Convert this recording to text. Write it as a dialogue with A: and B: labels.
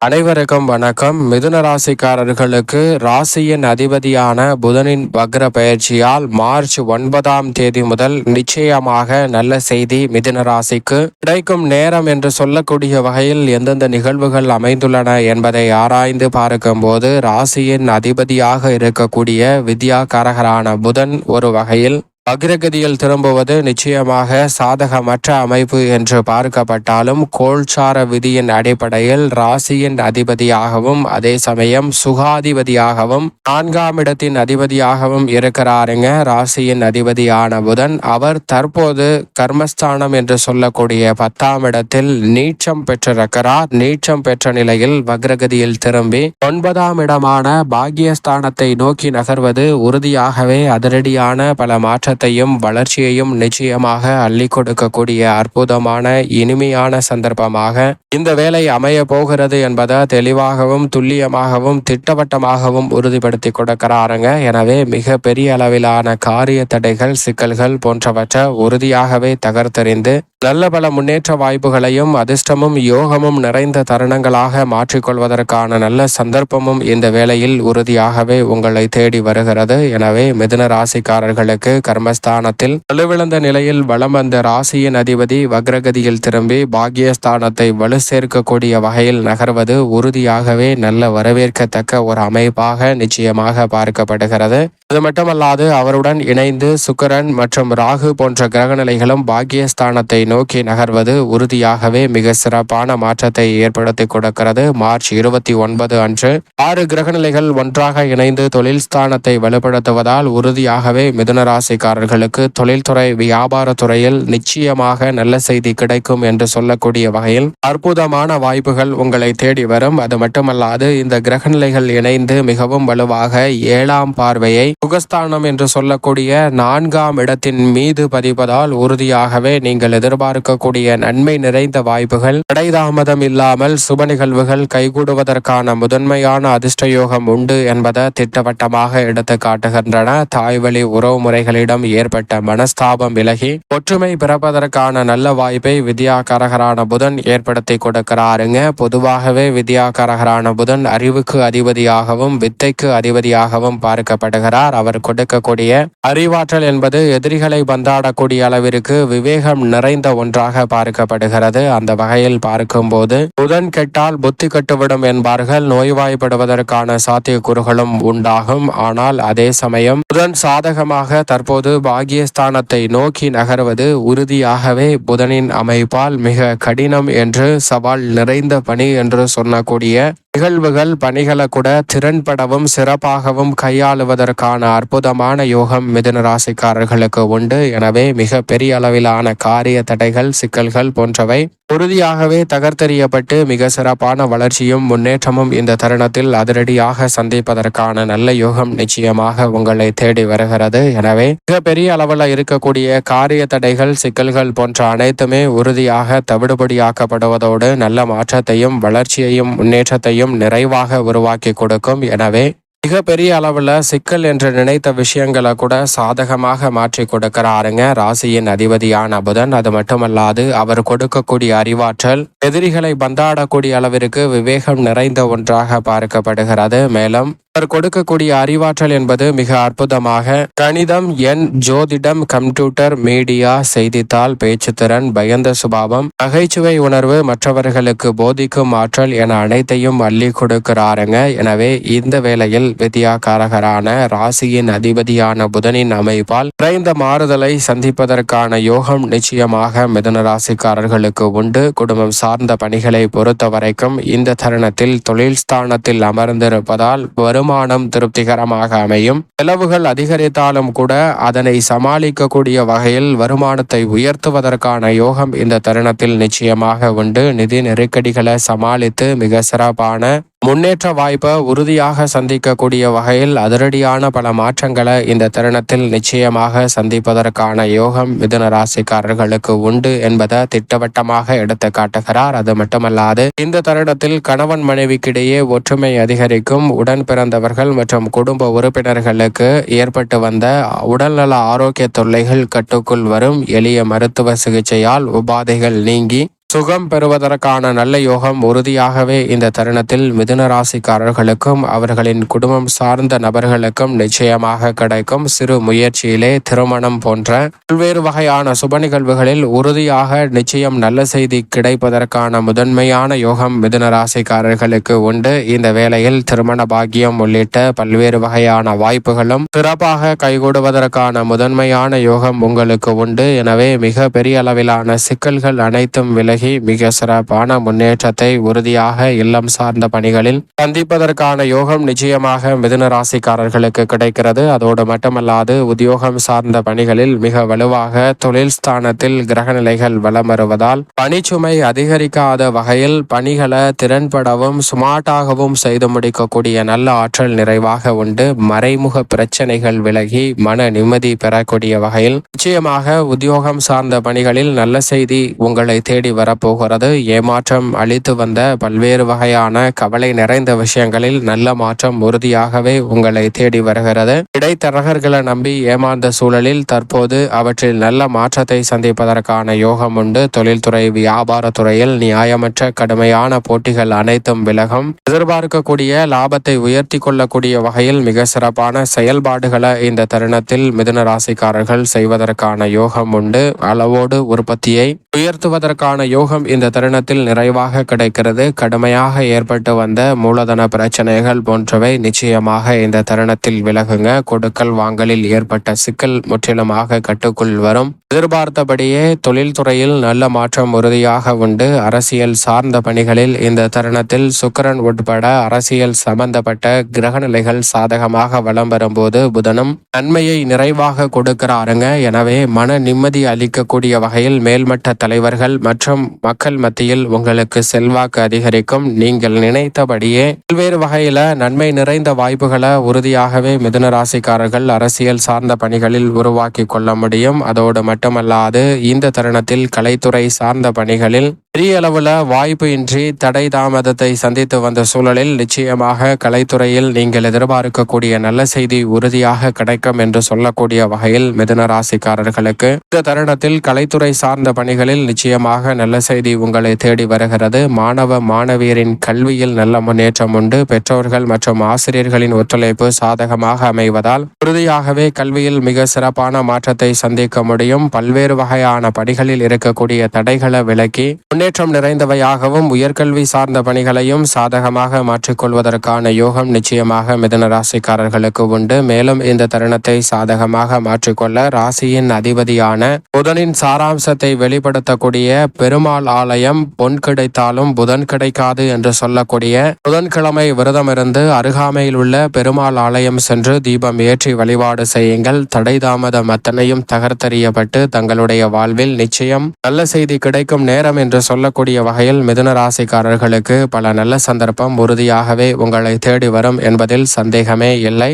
A: அனைவருக்கும் வணக்கம். மிதுன ராசிக்காரர்களுக்கு ராசியின் அதிபதியான புதனின் வக்ர பயிற்சியால் மார்ச் ஒன்பதாம் தேதி முதல் நிச்சயமாக நல்ல செய்தி மிதுன ராசிக்கு கிடைக்கும் நேரம் என்று சொல்லக்கூடிய வகையில் எந்தெந்த நிகழ்வுகள் அமைந்துள்ளன என்பதை ஆராய்ந்து பார்க்கும்போது ராசியின் அதிபதியாக இருக்கக்கூடிய வித்யாகாரகரான புதன் ஒரு வகையில் அக்ரகதியில் திரும்புவது நிச்சயமாக சாதகமற்ற அமைப்பு என்று பார்க்கப்பட்டாலும் கோல்சார விதியின் அடிப்படையில் ராசியின் அதிபதியாகவும் அதே சமயம் சுகாதிபதியாகவும் நான்காம் இடத்தின் அதிபதியாகவும் இருக்கிறாருங்க. ராசியின் அதிபதியான புதன் அவர் தற்போது கர்மஸ்தானம் என்று சொல்லக்கூடிய பத்தாம் இடத்தில் நீச்சம் பெற்றிருக்கிறார். நீச்சம் பெற்ற நிலையில் வக்ரகதியில் திரும்பி ஒன்பதாம் இடமான பாக்கியஸ்தானத்தை நோக்கி நகர்வது உறுதியாகவே அதிரடியான பல மாற்ற மாற்றத்தையும் வளர்ச்சியையும் நிச்சயமாக அள்ளி கொடுக்கக்கூடிய அற்புதமான இனிமையான சந்தர்ப்பமாக இந்த வேலை அமைய போகிறது என்பதை தெளிவாகவும் துல்லியமாகவும் திட்டவட்டமாகவும் உறுதிப்படுத்தி கொடுக்கிறாருங்க. எனவே மிக பெரிய அளவிலான காரிய தடைகள் சிக்கல்கள் போன்றவற்றை உறுதியாகவே தகர்த்தெறிந்து நல்ல பல முன்னேற்ற வாய்ப்புகளையும் அதிர்ஷ்டமும் யோகமும் நிறைந்த தருணங்களாக மாற்றிக்கொள்வதற்கான நல்ல சந்தர்ப்பமும் இந்த வேளையில் உறுதியாகவே உங்களை தேடி வருகிறது. எனவே மிதுன ராசிக்காரர்களுக்கு கர்மஸ்தானத்தில் வலுவிழந்த நிலையில் வளம் வந்த ராசியின் அதிபதி வக்ரகதியில் திரும்பி பாக்யஸ்தானத்தை வலு சேர்க்கக்கூடிய வகையில் நகர்வது உறுதியாகவே நல்ல வரவேற்கத்தக்க ஒரு அமைப்பாக நிச்சயமாக பார்க்கப்படுகிறது. அது மட்டுமல்லாது அவருடன் இணைந்து சுக்கரன் மற்றும் ராகு போன்ற கிரகநிலைகளும் பாக்கியஸ்தானத்தை நோக்கி நகர்வது உறுதியாகவே மிக சிறப்பான மாற்றத்தை ஏற்படுத்தி கொடுக்கிறது. மார்ச் இருபத்தி ஒன்பது அன்று ஆறு கிரகநிலைகள் ஒன்றாக இணைந்து தொழில் ஸ்தானத்தை வலுப்படுத்துவதால் உறுதியாகவே மிதுன ராசிக்காரர்களுக்கு தொழில்துறை வியாபாரத்துறையில் நிச்சயமாக நல்ல செய்தி கிடைக்கும் என்று சொல்லக்கூடிய வகையில் அற்புதமான வாய்ப்புகள் உங்களை தேடி வரும். அது மட்டுமல்லாது இந்த கிரகநிலைகள் இணைந்து மிகவும் வலுவாக ஏழாம் பார்வையை சுகஸ்தானம் என்று சொல்லக்கூடிய நான்காம் இடத்தின் மீது பதிப்பதால் உறுதியாகவே நீங்கள் எதிர்பார்க்கக்கூடிய நன்மை நிறைந்த வாய்ப்புகள் தடைதாமதம் இல்லாமல் சுப நிகழ்வுகள் கைகூடுவதற்கான முதன்மையான அதிர்ஷ்ட யோகம் உண்டு என்பதை திட்டவட்டமாக எடுத்து காட்டுகின்றன. தாய்வழி உறவுமுறைகளிடம் ஏற்பட்ட மனஸ்தாபம் விலகி ஒற்றுமை பிறப்பதற்கான நல்ல வாய்ப்பை வித்யாகரகரான புதன் ஏற்படுத்தி கொடுக்கிறாருங்க. பொதுவாகவே வித்யாகரகரான புதன் அறிவுக்கு அதிபதியாகவும் வித்தைக்கு அதிபதியாகவும் பார்க்கப்படுகிறார். அவர் கொடுக்கக்கூடிய அறிவாற்றல் என்பது எதிரிகளை பந்தாடக்கூடிய அளவிற்கு விவேகம் நிறைந்த ஒன்றாக பார்க்கப்படுகிறது. அந்த வகையில் பார்க்கும்போது புதன் கெட்டால் புத்தி கட்டுவிடும் என்பார்கள். நோய்வாய்ப்படுவதற்கான சாத்தியக்கூறுகளும் உண்டாகும். ஆனால் அதே சமயம் புதன் சாதகமாக தற்போது பாகியஸ்தானத்தை நோக்கி நகர்வது உறுதியாகவே புதனின் அமைப்பால் மிக கடினம் என்று சவால் நிறைந்த பணி என்று சொன்னக்கூடிய நிகழ்வுகள் பணிகளை கூட திறன்படவும் சிறப்பாகவும் கையாளுவதற்கான அற்புதமான யோகம் மிதுன ராசிக்காரர்களுக்கு உண்டு. எனவே மிக பெரிய அளவிலான காரிய தடைகள் சிக்கல்கள் போன்றவை உறுதியாகவே தகர்த்தெறியப்பட்டு மிக சிறப்பான வளர்ச்சியும் முன்னேற்றமும் இந்த தருணத்தில் அதிரடியாக சந்திப்பதற்கான நல்ல யோகம் நிச்சயமாக உங்களை தேடி வருகிறது. எனவே மிக பெரிய அளவில் இருக்கக்கூடிய காரிய தடைகள் சிக்கல்கள் போன்ற அனைத்துமே உறுதியாக தவிடுபடியாக்கப்படுவதோடு நல்ல மாற்றத்தையும் வளர்ச்சியையும் முன்னேற்றத்தையும் நிறைவாக உருவாக்கி கொடுக்கும். எனவே மிகப்பெரிய அளவில் சிக்கல் என்று நினைத்த விஷயங்களை கூட சாதகமாக மாற்றி கொடுக்கிறாருங்க. ராசியின் அதிபதியான புதன். அது மட்டுமல்லாது அவர் கொடுக்கக்கூடிய அறிவாற்றல் எதிரிகளை பந்தாடக்கூடிய அளவிற்கு விவேகம் நிறைந்த ஒன்றாக பார்க்கப்படுகிறது. மேலும் அவர் கொடுக்கக்கூடிய அறிவாற்றல் என்பது மிக அற்புதமாக கணிதம் எண் ஜோதிடம் கம்ப்யூட்டர் மீடியா செய்தித்தாள் பேச்சுத்திறன் பயந்த சுபாவம் நகைச்சுவை உணர்வு மற்றவர்களுக்கு போதிக்கும் ஆற்றல் என அனைத்தையும் அள்ளி கொடுக்கிறாருங்க. எனவே இந்த வேளையில் வித்யாகாரகரான ராசியின் அதிபதியான புதனின் அமைப்பால் குறைந்த மாறுதலை சந்திப்பதற்கான யோகம் நிச்சயமாக மிதன ராசிக்காரர்களுக்கு உண்டு. குடும்பம் சார்ந்த பணிகளை பொறுத்த வரைக்கும் இந்த தருணத்தில் தொழில் ஸ்தானத்தில் அமர்ந்திருப்பதால் வருமானம் திருப்திகரமாக அமையும். செலவுகள் அதிகரித்தாலும் கூட அதனை சமாளிக்கக்கூடிய வகையில் வருமானத்தை உயர்த்துவதற்கான யோகம் இந்த தருணத்தில் நிச்சயமாக உண்டு. நிதி நெருக்கடிகளை சமாளித்து மிக சிறப்பான முன்னேற்ற வாய்ப்பை உறுதியாக சந்திக்கக்கூடிய வகையில் அதிரடியான பல மாற்றங்களை இந்த தருணத்தில் நிச்சயமாக சந்திப்பதற்கான யோகம் மிதுன ராசிக்காரர்களுக்கு உண்டு என்பதை திட்டவட்டமாக எடுத்து காட்டுகிறார். அது மட்டுமல்லாது இந்த தருணத்தில் கணவன் மனைவிக்கிடையே ஒற்றுமை அதிகரிக்கும் உடன் பிறந்தவர்கள் மற்றும் குடும்ப உறுப்பினர்களுக்கு ஏற்பட்டு வந்த உடல்நல ஆரோக்கிய தொல்லைகள் கட்டுக்குள் வரும். எளிய மருத்துவ சிகிச்சையால் உபாதைகள் நீங்கி சுகம் பெறுவதற்கான நல்ல யோகம் உறுதியாகவே இந்த தருணத்தில் மிதுன ராசிக்காரர்களுக்கும் அவர்களின் குடும்பம் சார்ந்த நபர்களுக்கும் நிச்சயமாக கிடைக்கும். சிறு முயற்சியிலே திருமணம் போன்ற பல்வேறு வகையான சுப நிகழ்வுகளில் உறுதியாக நிச்சயம் நல்ல செய்தி கிடைப்பதற்கான முதன்மையான யோகம் மிதுன ராசிக்காரர்களுக்கு உண்டு. இந்த வேளையில் திருமண பாக்கியம் உள்ளிட்ட பல்வேறு வகையான வாய்ப்புகளும் சிறப்பாக கைகூடுவதற்கான முதன்மையான யோகம் உங்களுக்கு உண்டு. எனவே மிக பெரிய அளவிலான சிக்கல்கள் அனைத்தும் விலகி மிக சிறப்பான முன்னேற்றத்தை உறுதியாக இல்லம் சார்ந்த பணிகளில் சந்திப்பதற்கான யோகம் நிச்சயமாக மிதுன ராசிக்காரர்களுக்கு கிடைக்கிறது. அதோடு மட்டுமல்லாது உத்தியோகம் சார்ந்த பணிகளில் மிக வலுவாக தொழில் ஸ்தானத்தில் கிரகநிலைகள் வலம் வருவதால் பணிச்சுமை அதிகரிக்காத வகையில் பணிகளை திறன்படவும் ஸ்மார்ட்டாகவும் செய்து முடிக்கக்கூடிய நல்ல ஆற்றல் நிறைவாக உண்டு. மறைமுக பிரச்சனைகள் விலகி மன நிம்மதி பெறக்கூடிய வகையில் நிச்சயமாக உத்தியோகம் சார்ந்த பணிகளில் நல்ல செய்தி உங்களை தேடி வரப்போகிறது. ஏமாற்றம் அளித்து வந்த பல்வேறு வகையான கவலை நிறைந்த விஷயங்களில் நல்ல மாற்றம் உறுதியாகவே உங்களை தேடி வருகிறது. இடைத்தரகர்களை நம்பி ஏமாந்த சூழலில் தற்போது அவற்றில் நல்ல மாற்றத்தை சந்திப்பதற்கான யோகம் உண்டு. தொழில்துறை வியாபாரத்துறையில் நியாயமற்ற கடுமையான போட்டிகள் அனைத்தும் விலகும். எதிர்பார்க்கக்கூடிய லாபத்தை உயர்த்தி கொள்ளக்கூடிய வகையில் மிக சிறப்பான செயல்பாடுகளை இந்த தருணத்தில் மிதுன ராசிக்காரர்கள் செய்வதற்கான யோகம் உண்டு. அளவோடு உற்பத்தியை உயர்த்துவதற்கான யோகம் இந்த தருணத்தில் நிறைவாக கிடைக்கிறது. கடுமையாக ஏற்பட்டு வந்த மூலதன பிரச்சனைகள் போன்றவை நிச்சயமாக இந்த தருணத்தில் விலகுங்க. கொடுக்கல் வாங்கலில் ஏற்பட்ட சிக்கல் முற்றிலுமாக கட்டுக்குள் வரும். எதிர்பார்த்தபடியே தொழில்துறையில் நல்ல மாற்றம் உறுதியாக உண்டு. அரசியல் சார்ந்த பணிகளில் இந்த தருணத்தில் சுக்கரன் உட்பட அரசியல் சம்பந்தப்பட்ட கிரகநிலைகள் சாதகமாக வலம் வரும்போது புதனும் நன்மையை நிறைவாக கொடுக்கிறாருங்க. எனவே மன நிம்மதி அளிக்கக்கூடிய வகையில் மேல்மட்ட தலைவர்கள் மற்றும் மக்கள் மத்தியில் உங்களுக்கு செல்வாக்கு அதிகரிக்கும். நீங்கள் நினைத்தபடியே பல்வேறு வகையில நன்மை நிறைந்த வாய்ப்புகளை உறுதியாகவே மிதுன ராசிக்காரர்கள் அரசியல் சார்ந்த பணிகளில் உருவாக்கி கொள்ள முடியும். அதோடு மட்டுமல்லாது இந்த தருணத்தில் கலைத்துறை சார்ந்த பணிகளில் பெரிய அளவுல வாய்ப்பு இன்றி தடை தாமதத்தை சந்தித்து வந்த சூழலில் நிச்சயமாக கலைத்துறையில் நீங்கள் எதிர்பார்க்கக்கூடிய நல்ல செய்தி உறுதியாக கிடைக்கும் என்று சொல்லக்கூடிய வகையில் மிதுன ராசிக்காரர்களுக்கு இந்த தருணத்தில் கலைத்துறை சார்ந்த பணிகளில் நிச்சயமாக நல்ல நல்ல செய்தி உங்களை தேடி வருகிறது. மாணவ மாணவியரின் கல்வியில் நல்ல முன்னேற்றம் உண்டு. பெற்றோர்கள் மற்றும் ஆசிரியர்களின் ஒத்துழைப்பு சாதகமாக அமைவதால் உறுதியாகவே கல்வியில் மிக சிறப்பான மாற்றத்தை சந்திக்க முடியும். பல்வேறு வகையான படிகளில் இருக்கக்கூடிய தடைகளை விலக்கி முன்னேற்றம் நிறைந்தவையாகவும் உயர்கல்வி சார்ந்த பணிகளையும் சாதகமாக மாற்றிக்கொள்வதற்கான யோகம் நிச்சயமாக மிதன ராசிக்காரர்களுக்கு உண்டு. மேலும் இந்த தருணத்தை சாதகமாக மாற்றிக்கொள்ள ராசியின் அதிபதியான புதனின் சாராம்சத்தை வெளிப்படுத்தக்கூடிய பெரும் பெருமாள் ஆலயம் பொன் கிடைத்தாலும் புதன் கிடைக்காது என்று சொல்லக்கூடிய புதன்கிழமை விரதமிருந்து அருகாமையில் உள்ள பெருமாள் ஆலயம் சென்று தீபம் ஏற்றி வழிபாடு செய்யுங்கள். தடை தாமதம் அத்தனையும் தகர்த்தறியப்பட்டு தங்களுடைய வாழ்வில் நிச்சயம் நல்ல செய்தி கிடைக்கும் நேரம் என்று சொல்லக்கூடிய வகையில் மிதுன ராசிக்காரர்களுக்கு பல நல்ல சந்தர்ப்பம் உறுதியாகவே உங்களை தேடி வரும் என்பதில் சந்தேகமே இல்லை.